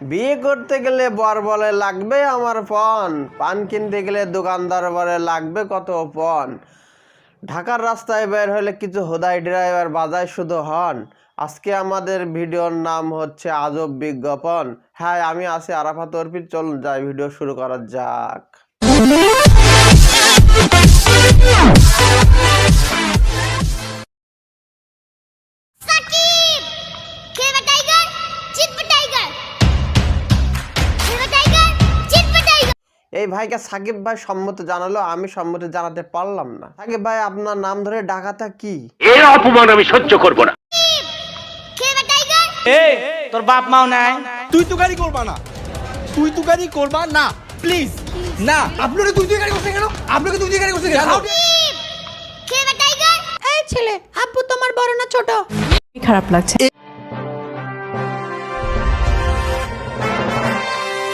বিয়ে করতে গেলে বর বলে, লাগবে আমার পণ? পান কিনতে গেলে দোকানদার বলে, লাগবে কত পণ? ঢাকার রাস্তায় বের হলে কিছু হোদাই ড্রাইভার বাজায় শুধু হন। আজকে আমাদের ভিডিওর নাম হচ্ছে আজব বিজ্ঞাপন। হ্যাঁ আমি আছি আরাফাত অর্পিত চলুন যাই ভিডিও শুরু করা যাক। এই ভাইকে সাকিব ভাই সম্মতি জানালো আমি সম্মতি জানাতে পারলাম না। সাকিব ভাই আপনার নাম ধরে ডাকাতা কি? এর অপমান আমি সহ্য করব না। এই তোর বাপ মাও নাই? তুই তুকারি করবা না। তুই তুকারি করবা না। প্লিজ না। আপনারা তুই তুকারি করছেন কেন? আপনাকে তুই তুকারি করছেন কেন? এই ছেলে আব্বু তোমার বড় না ছোট? খারাপ লাগছে?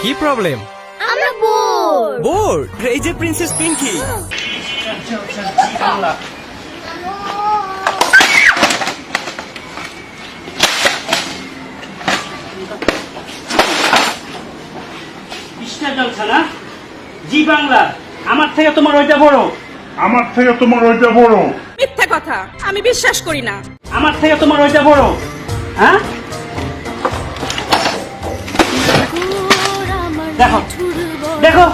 কি প্রবলেম আমরা বোর বোর্ড এই যে princess Pinky star Zee Bangla আমার থেকে তোমার ওইটা বড় আমার থেকে তোমার ওইটা বড় মিথ্যা কথা আমি বিশ্বাস করি না। আমার থেকে তোমার ওইটা বড় হ্যাঁ? দেখো দেখো।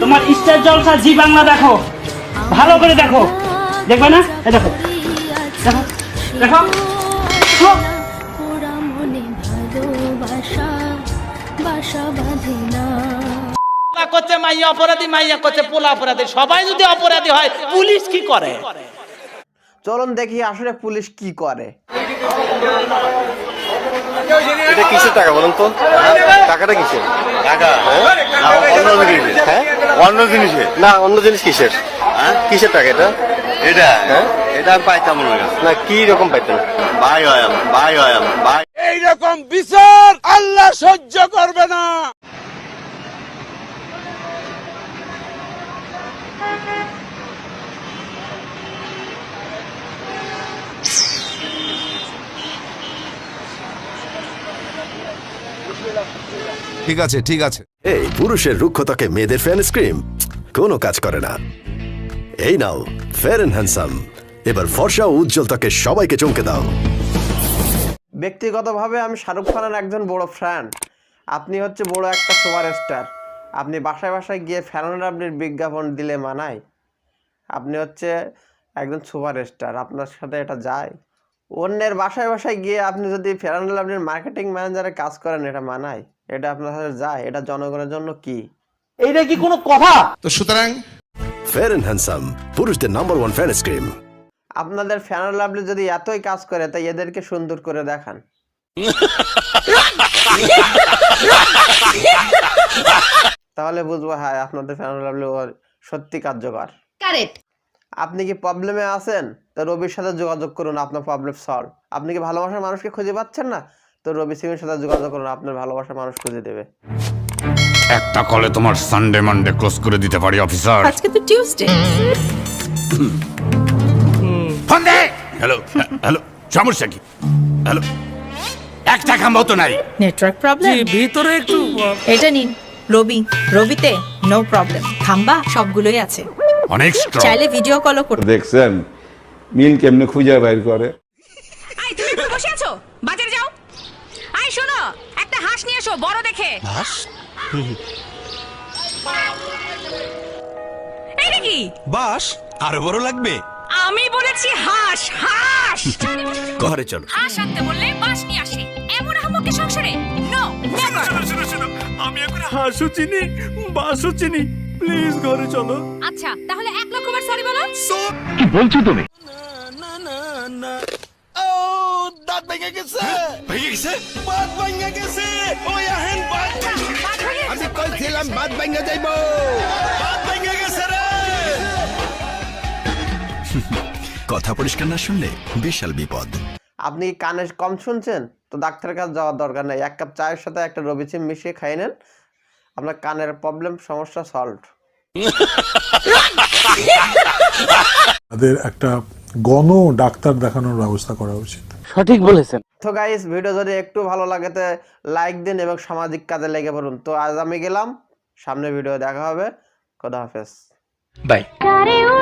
তোমার স্টার জলসা জি বাংলা দেখো। ভালো করে দেখো। দেখবে না? দেখো। দেখো। দেখো। মনে করছে মাইয়া অপরাধী মাইয়া করছে পোলা অপরাধী। সবাই যদি অপরাধী হয় পুলিশ কি করে? চলুন দেখি আসলে পুলিশ কি করে। এটা কিসের টাকা বলুন তো? টাকাটা কিসের? টাকা? অন্য জিনিস হ্যাঁ? অন্য জিনিসের। না অন্য জিনিস কিসের? হ্যাঁ? কিসের টাকা এটা? এটা। হ্যাঁ? এটা আমি পাইতাম না কি রকম পাইতেন? ভাই হয় আমার ভাই হয় আমার ভাই এইরকম বিচার আল্লাহ সহ্য করবে না। ঠিক আছে ঠিক আছে। এই পুরুষের রুক্ষতাকে মেয়েদের ফ্যান স্ক্রিম কোনো কাজ করে না। এই নাও ফেয়ার এন্ড হ্যান্ডসাম এবার ফর্সা ও উজ্জ্বল ত্বকে সবাইকে চমকে দাও। ব্যক্তিগতভাবে আমি শাহরুখ খানের একজন বড় ফ্যান আপনি হচ্ছে বড় একটা সুপারস্টার আপনি বাসায় বাসায় গিয়ে ফ্যান আপনির বিজ্ঞাপন দিলে মানায়। আপনি হচ্ছে একজন সুপারস্টার আপনার সাথে এটা যায়। অন্যের বাসায় বাসায় গিয়ে আপনি যদি ফেরান আপনির মার্কেটিং ম্যানেজারে কাজ করেন এটা মানায়। এটা আপনার সাথে যায়। এটা জনগণের জন্য কি? এইটা কি কোনো কথা? তো সুতরাং ফেয়ার এন্ড হ্যান্ডসাম পুরুষদের নাম্বার ওয়ান ফ্যান স্ক্রিম আপনাদের ফ্যান লাভলি যদি এতই কাজ করে তাই এদেরকে সুন্দর করে দেখান। তাহলে বুঝব হ্যাঁ আপনাদের ফ্যান লাভলি সত্যি কার্যকর। কারেক্ট আপনি কি প্রবলেমে আছেন? তো রবির সাথে যোগাযোগ করুন আপনার প্রবলেম সলভ আপনি কি ভালোবাসার মানুষকে খুঁজে পাচ্ছেন না? তো রবি সিমের সাথে যোগাযোগ করুন আপনার ভালোবাসার মানুষ খুঁজে দেবে। একটা কলে তোমার সানডে মানডে ক্লোজ করে দিতে পারি অফিসার আজকে তো টিউসডে ফোন দে হ্যালো হ্যালো সমস্যা কি? হ্যালো এক টাকা মতো নাই। নেটওয়ার্ক প্রবলেম ভিতরে একটু এটা নিন রবি রবিতে নো প্রবলেম খাম্বা সবগুলোই আছে। অনেক স্ট্রং চাইলে ভিডিও কলও করতে দেখছেন? মিল কেমনে খুঁজে বাইর করে? আই তুমি একটু বসে আছো? বাজারে যাও। আই শোনো একটা হাঁস নিয়ে এসো বড় দেখে। হাঁস? কি? বাস আরও বড় লাগবে। আমি বলেছি হাঁস হাঁস। ঘরে চলো। হাঁস আনতে বললে বাস নিয়ে আসে। এমন আহমকে সংসারে? নো নেভার আমি এখন হাসু চিনি বাসু চিনি। প্লিজ ঘরে চলো। আচ্ছা তাহলে এক লক্ষ বার সরি বলো। কি বলছো তুমি? না না না ও দাঁত ভেঙে গেছে। ভেঙে গেছে? বাত ভেঙে গেছে। ওই আহেন বাত আমি কইছিলাম বাত ভেঙে যাইবো। বাত ভেঙে গেছে রে। কথা পরিষ্কার না শুনলে বিশাল বিপদ। আপনি কানে কম শুনছেন? তো ডাক্তারের কাছে যাওয়ার দরকার নেই। এক কাপ চায়ের সাথে একটা রবি সিম মিশিয়ে খাই নেন। আপনার কানের প্রবলেম সমস্যা সলভ তাদের একটা গণ ডাক্তার দেখানোর ব্যবস্থা করা উচিত। সঠিক বলেছেন। তো গাইস ভিডিও যদি একটু ভালো লাগে তো লাইক দিন এবং সামাজিক কাজে লেগে পড়ুন। তো আজ আমি গেলাম সামনে ভিডিও দেখা হবে। খোদা হাফেজ। বাই